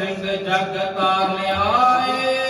ਸਿੰਘ ਜਗ ਤਾਰ ਲਿਆਏ।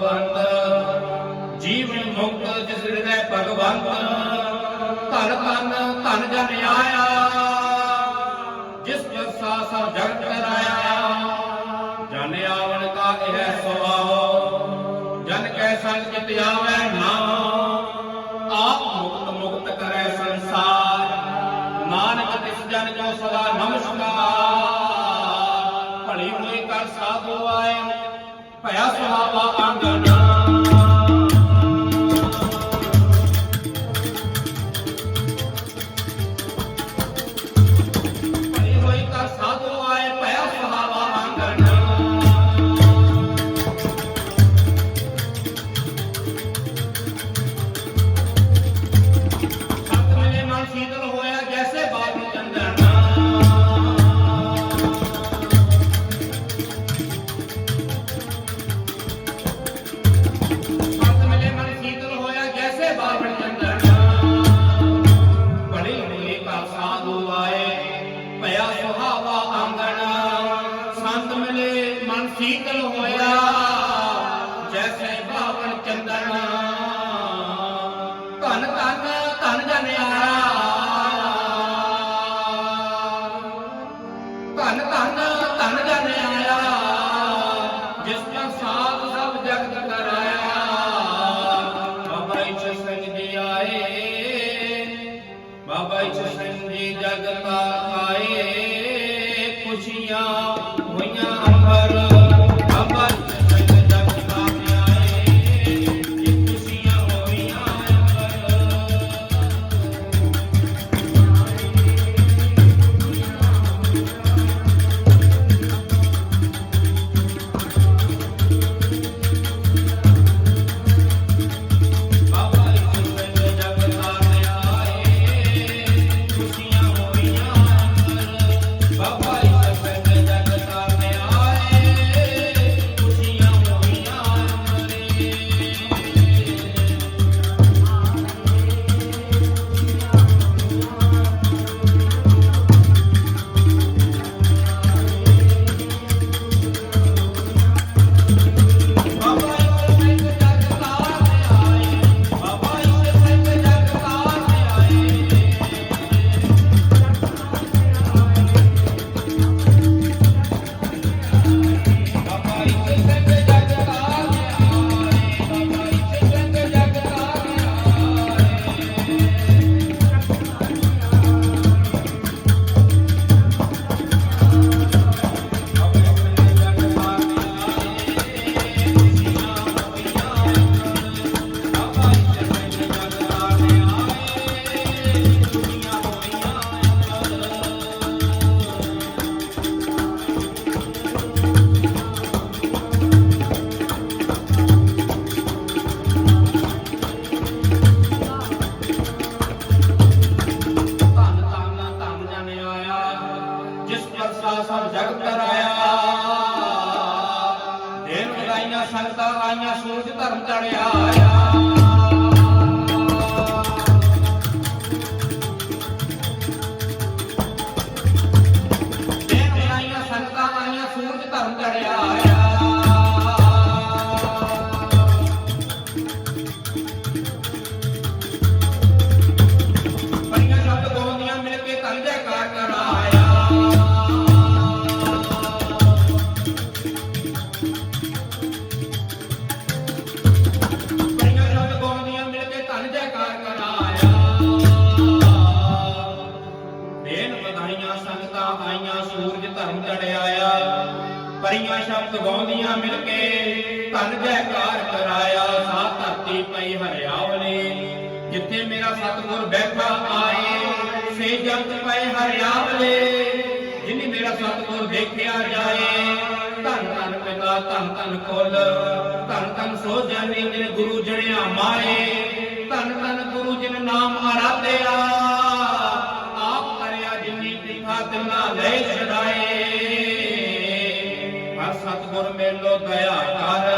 ਭਗਵੰਤ। ਜੀਵਨ ਮੁਕਤ ਜਿਸ ਹਿਰਦੈ ਭਗਵੰਤ। ਧਨ ਧਨ ਧਨ ਜਨ ਆਇਆ। ਜਿਸ ਪਰਸਾ ਸਭ ਜਗਤ ਕਰਾਇਆ। ਜਨ ਆਵਣ ਕਾ ਇਹ ਸੁਭਾਵ ਜਨ ਕੈ ਸੰਗ ਜਿਤ ਆਵੈ ਨਾਮ। ਆਪ ਮੁਕਤ ਮੁਕਤ ਕਰੈ ਸੰਸਾਰ। ਨਾਨਕ ਤਿਸ ਜਨ ਜੋ ਸਦਾ ਨਮਸਕਾਰ। ਭਲੀ ਹੋਈ ਕਰ ਸਾਧੂ ਆਏ। ਭਇਆ ਸੁਹਾਵਾ ਅੰਗ Padma ਵਧਾਈਆਂ ਸੂਰਜ ਧਰਮ ਚੜਿਆ ਆਇਆ। ਪਰੀਆਂ ਸ਼ਬਦ ਗਾਉਂਦੀਆਂ ਮਿਲ ਕੇ, ਧਨ ਜੈਕਾਰ ਕਰਾਇਆ ਸਾ ਧਰਤੀ ਪਈ ਹਰਿਆਵਲੇ ਜਿੱਥੇ ਮੇਰਾ ਸਤਿਗੁਰ ਬੈਠਾ ਆਏ, ਸੇ ਜਗਤ ਪਏ ਹਰਿਆਵਲੇ ਜਿਨੀ ਮੇਰਾ ਸਤਿਗੁਰ ਦੇਖਿਆ ਜਾਏ, ਧੰਨ ਧੰਨ ਪਿਤਾ, ਧੰਨ ਧੰਨ ਕੁਲ, ਧੰਨ ਧੰਨ ਸੋ ਜਾਨੀ ਜਿਨ ਗੁਰੂ ਜਣਿਆ ਮਾਏ। ਧੰਨ ਧੰਨ ਗੁਰੂ ਜਿਨ ਨਾਮ ਆਰਾਧਿਆ ਹਰ ਸਤਿਗੁਰ ਮੇਲੋ ਮੇਲੋ ਦਇਆ ਕਰ।